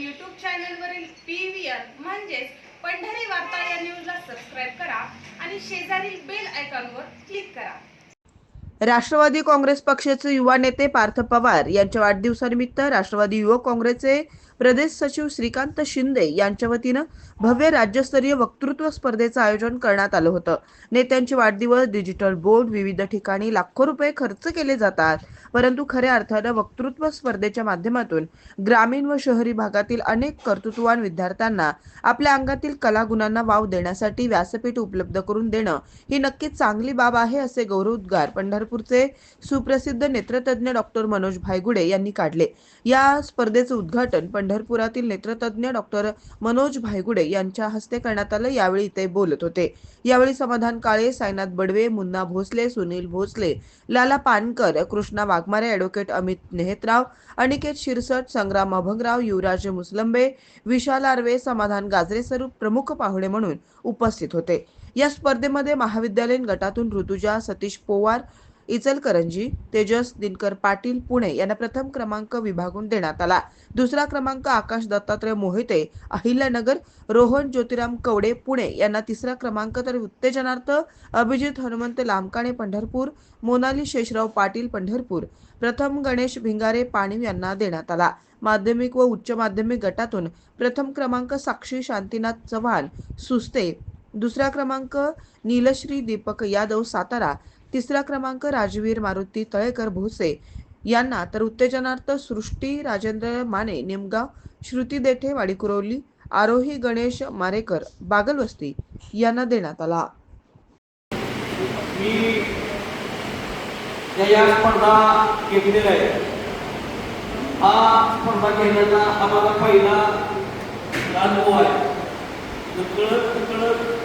YouTube चॅनलवरील P V R म्हणजेच पंढरी वार्ता या न्यूजला सबस्क्राईब करा आणि शेजारील बेल आयकॉनवर क्लिक करा. राष्ट्रवादी काँग्रेस पक्षाचे युवा नेते पार्थ पवार यांच्या वाढदिवसानिमित्त राष्ट्रवादी युवक काँग्रेसचे प्रदेश सचिव श्रीकांत शिंदे यांच्या वतीनं भव्य राज्यस्तरीय वक्तृत्व स्पर्धेचं आयोजन करण्यात आलं होतं. नेत्यांचे वाढदिवस डिजिटल बोर्ड विविध ठिकाणी लाखो रुपये खर्च केले जातात. परंतु खऱ्या अर्थानं वक्तृत्व स्पर्धेच्या माध्यमातून ग्रामीण व शहरी भागातील अनेक कर्तृत्ववान विद्यार्थ्यांना आपल्या अंगातील कलागुणांना वाव देण्यासाठी व्यासपीठ उपलब्ध करून देणं ही नक्कीच चांगली बाब आहे असे गौरवोद्गार पंढरपूरचे सुप्रसिद्ध नेत्रतज्ञ डॉक्टर मनोज भायगुडे यांनी काढले. या स्पर्धेचं उद्घाटन पंढरपुरातील नेत्रतज्ञ डॉक्टर मनोज भायगुडे यांच्या हस्ते करण्यात आलं. यावेळी ते बोलत होते. यावेळी समाधान काळे साईनाथ बडवे मुन्ना भोसले सुनील भोसले लाला पानकर कृष्णा वाघमारे ॲडव्होकेट अमित नेहतराव अनिकेत शिरसट संग्राम अभंगराव युवराज मुसलंबे विशाल आर्वे समाधान गाजरे स्वरूप प्रमुख पाहुणे म्हणून उपस्थित होते. या स्पर्धेमध्ये महाविद्यालयीन गटातून ऋतुजा सतीश पोवार इचलकरंजी तेजस दिनकर पाटील पुणे यांना प्रथम क्रमांक विभागून देण्यात आला. दुसरा क्रमांक आकाश दत्तात्रय मोहिते अहिल्यानगर रोहन ज्योतिराम कवडे पुणे यांना तिसरा क्रमांक तर उत्तेजनार्थ अभिजित हनुमंत लामकाणे पंढरपूर मोनाली शेषराव पाटील पंढरपूर. प्रथम गणेश भिंगारे पाणीव यांना देण्यात आला. माध्यमिक व उच्च माध्यमिक गटातून प्रथम क्रमांक साक्षी शांतीनाथ चव्हाण सुस्ते. दुसरा क्रमांक नीलश्री दीपक यादव सातारा तिसरा क्रमांक राजवीर मारुती तळेकर भोसे. यांना तर उत्तेजनार्थ सृष्टी राजेंद्र माने निमगाव श्रुती देठे वाडीकुरवली आरोही गणेश मारेकर बागलवस्ती यांना देण्यात आला. मी या स्पर्धा घेतलेल्या आहे हा स्पर्धा घेण्याचा आम्हाला पहिला अनुभव आहे. कळत कळत